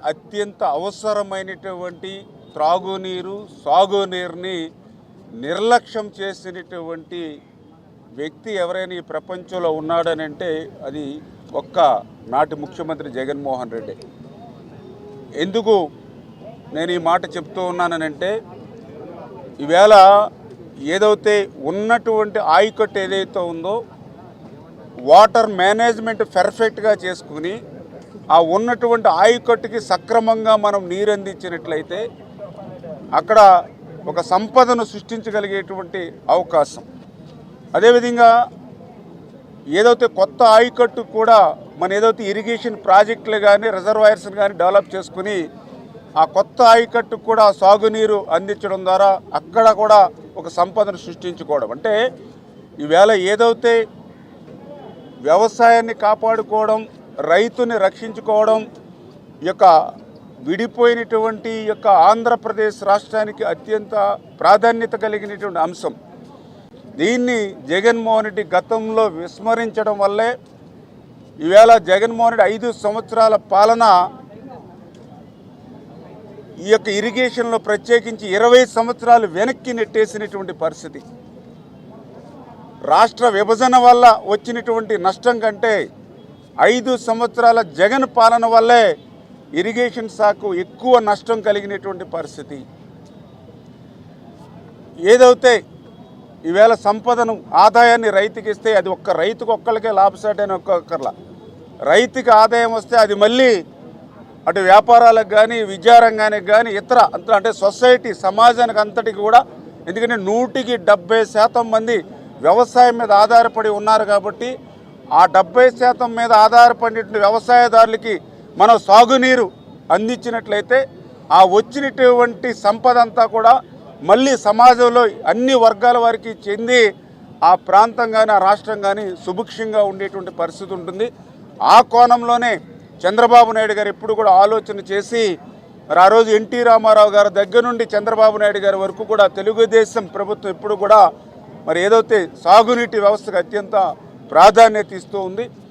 అత్యంత అవసరమైనటువంటి త్రాగునీరు సాగునీరుని నిర్లక్ష్యం చేసినటువంటి వ్యక్తి ఎవరైనా ఈ ప్రపంచంలో ఉన్నాడని అంటే అది ఒక్క నాటి ముఖ్యమంత్రి జగన్మోహన్ రెడ్డి. ఎందుకు నేను ఈ మాట చెప్తూ ఉన్నానంటే ఈవేళ ఏదైతే ఉన్నటువంటి ఆయకట్టు ఏదైతే ఉందో వాటర్ మేనేజ్మెంట్ పెర్ఫెక్ట్గా చేసుకుని ఆ ఉన్నటువంటి ఆయకట్టుకి సక్రమంగా మనం నీరు అందించినట్లయితే అక్కడ ఒక సంపదను సృష్టించగలిగేటువంటి అవకాశం. అదేవిధంగా ఏదైతే కొత్త ఆయకట్టు కూడా మన ఏదైతే ఇరిగేషన్ ప్రాజెక్టులు కానీ రిజర్వాయర్స్ కానీ డెవలప్ చేసుకుని ఆ కొత్త ఆయకట్టు కూడా సాగునీరు అందించడం ద్వారా అక్కడ కూడా ఒక సంపదను సృష్టించుకోవడం. అంటే ఈవేళ ఏదైతే వ్యవసాయాన్ని కాపాడుకోవడం రైతుని రక్షించుకోవడం యొక్క విడిపోయినటువంటి ఈ యొక్క ఆంధ్రప్రదేశ్ రాష్ట్రానికి అత్యంత ప్రాధాన్యత కలిగినటువంటి అంశం. దీన్ని జగన్మోహన్ రెడ్డి గతంలో విస్మరించడం వల్లే ఈవేళ జగన్మోహన్ రెడ్డి ఐదు సంవత్సరాల పాలన ఈ యొక్క ఇరిగేషన్లో ప్రత్యేకించి ఇరవై సంవత్సరాలు వెనక్కి నెట్టేసినటువంటి పరిస్థితి. రాష్ట్ర విభజన వల్ల వచ్చినటువంటి నష్టం కంటే ఐదు సంవత్సరాల జగన్ పాలన వల్లే ఇరిగేషన్ శాఖకు ఎక్కువ నష్టం కలిగినటువంటి పరిస్థితి. ఏదైతే ఈవేళ సంపదను ఆదాయాన్ని రైతుకి ఇస్తే అది ఒక్క రైతుకు ఒక్కరికే లాభసాటని ఒక్కొక్కర్లా. రైతుకి ఆదాయం వస్తే అది మళ్ళీ అటు వ్యాపారాలకు కానీ విద్యారంగానికి కానీ ఇతర అంత అంటే సొసైటీ సమాజానికి అంతటికి కూడా ఎందుకంటే నూటికి డెబ్బై శాతం మంది వ్యవసాయం మీద ఆధారపడి ఉన్నారు కాబట్టి ఆ డెబ్బై శాతం మీద ఆధారపడినటువంటి వ్యవసాయదారులకి మనం సాగునీరు అందించినట్లయితే ఆ వచ్చినటువంటి సంపద అంతా కూడా మళ్ళీ సమాజంలో అన్ని వర్గాల వారికి చెంది ఆ ప్రాంతం కానీ ఆ రాష్ట్రం కానీ సుభిక్షంగా ఉండేటువంటి పరిస్థితి ఉంటుంది. ఆ కోణంలోనే చంద్రబాబు నాయుడు గారు ఎప్పుడు కూడా ఆలోచన చేసి మరి ఆ రోజు ఎన్టీ రామారావు గారి దగ్గర నుండి చంద్రబాబు నాయుడు గారి వరకు కూడా తెలుగుదేశం ప్రభుత్వం ఎప్పుడు కూడా మరి ఏదైతే సాగునీటి వ్యవస్థకు అత్యంత ప్రాధాన్యత ఇస్తూ ఉంది.